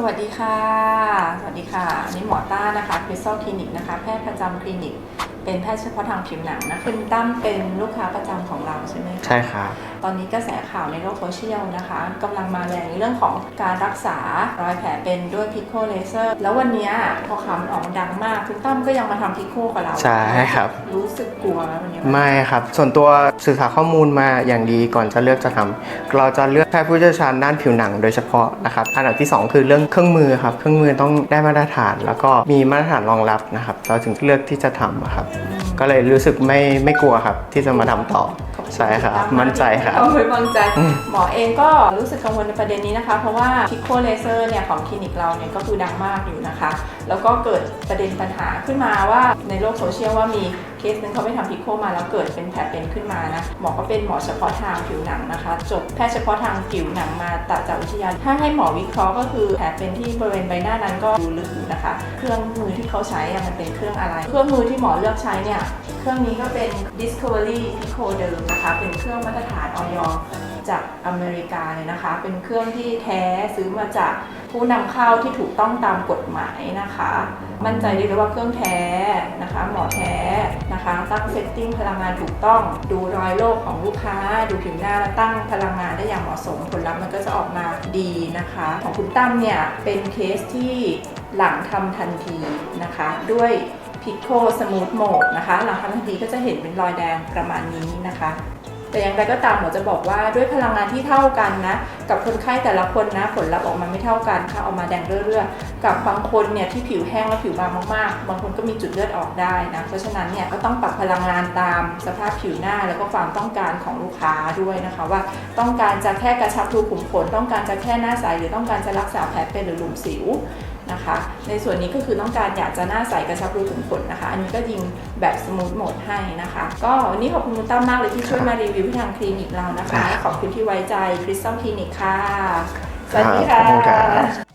สวัสดีค่ะ สวัสดีค่ะ อันนี่หมอต้านะคะคริสตัลคลินิกนะคะ แพทย์ประจำคลินิก เป็นแพทย์เฉพาะทางผิวหนังนะ คุณตั้มเป็นลูกค้าประจำของเราใช่ไหมใช่ครับตอนนี้กระแสข่าวในโลกโซเชียลนะคะกำลังมาแรงในเรื่องของการรักษารอยแผลเป็นด้วยพิโคเลเซอร์แล้ววันเนี้ยพอข่าวมันออกมาดังมากคุณตั้มก็ยังมาทำพิโคกับเราใช่ครับรู้สึกกลัวไหมวันนี้ไม่ครับ ส่วนตัวศึกษาข้อมูลมาอย่างดีก่อนจะเลือกจะทำเราจะเลือกแพทย์ผู้เชี่ยวชาญด้านผิวหนังโดยเฉพาะนะครับอันดับที่ 2 คือเรื่องเครื่องมือครับเครื่องมือต้องได้มาตรฐาน แล้วก็มีมาตรฐานรองรับนะครับเราถึงเลือกที่จะทำอะครับ ก็เลยรู้สึกไม่ไม่กลัวครับ ที่จะมาทำต่อขอบณใช่ครับณตั้มั่นใจครับเอาไว้วางใจอืมหมอเองก็รู้สึกกังวลในประเด็นนี้นะคะ เพราะว่าพิโคเลเซอร์เนี่ยของคลินิกเราเนี่ยก็คือดังมากอยู่นะคะ แล้วก็เกิดประเด็นปัญหาขึ้นมาว่าในโลกโซเชียลว่ามีเคสหนึงเขาไปทำพิโคมาแล้วเกิดเป็นแผลเป็นขึ้นมานะหมอก็เป็นหมอเฉพาะทางผิวหนังนะคะ จบแพทย์เฉพาะทางผิวหนังมาตัดจากวิทยาถ้าให้หมอวิเคราะห์ก็คือแผลเป็นที่บริเวณใบหน้านั้นก็ดูลึกอยู่นะคะ เครื่องมือที่เขาใช้อะมันเป็นเครื่องอะไร เครื่องมือที่หมอเลือกใช้เนี่ยเครื่องนี้ก็เป็น Discovery Pico เดิมนะคะ เป็นเครื่องมาตรฐานออยจากอเมริกาเลยนะคะ เป็นเครื่องที่แท้ซื้อมาจากผู้นำเข้าที่ถูกต้องตามกฎหมายนะคะ มั่นใจได้เลยว่าเครื่องแท้นะคะ หมอแท้ ตั้งเซตติ้งพลังงานถูกต้อง ดูรอยโรคของลูกค้า ดูผิวหน้าและตั้งพลังงานได้อย่างเหมาะสมผลลัพธ์มันก็จะออกมาดีนะคะ ของคุณตั้มเนี่ยเป็นเคสที่หลังทำทันทีนะคะ ด้วย Pico Smooth Mode นะคะ หลังทำทันทีก็จะเห็นเป็นรอยแดงประมาณนี้นะคะ แต่อย่างไรก็ตามหมอจะบอกว่าด้วยพลังงานที่เท่ากันนะ กับคนไข้แต่ละคนนะผลลัพธ์ออกมาไม่เท่ากันค่ะออกมาแดงเรื่อยๆกับบางคนเนี่ยที่ผิวแห้งและผิวบางมากๆ บางคนก็มีจุดเลือดออกได้นะเพราะฉะนั้นเนี่ยก็ต้องปรับพลังงานตามสภาพผิวหน้าแล้วก็ความต้องการของลูกค้าด้วยนะคะว่าต้องการจะแค่กระชับรูขุมขนต้องการจะแค่หน้าใสหรือต้องการจะรักษาแผลเป็นหรือหลุมสิวนะคะในส่วนนี้ก็คือต้องการอยากจะหน้าใสกระชับรูขุมขนนะคะ อันนี้ก็ยิงแบบสมูทโหมดให้นะคะ ก็วันนี้ขอบคุณคุณตั้มมากเลยที่ช่วยมารีวิวที่ทางคลินิกเรานะคะ ขอบคุณที่ไว้ใจคริสตัลคลินิกค่ะ สวัสดีขอบคุณครัค่ะบ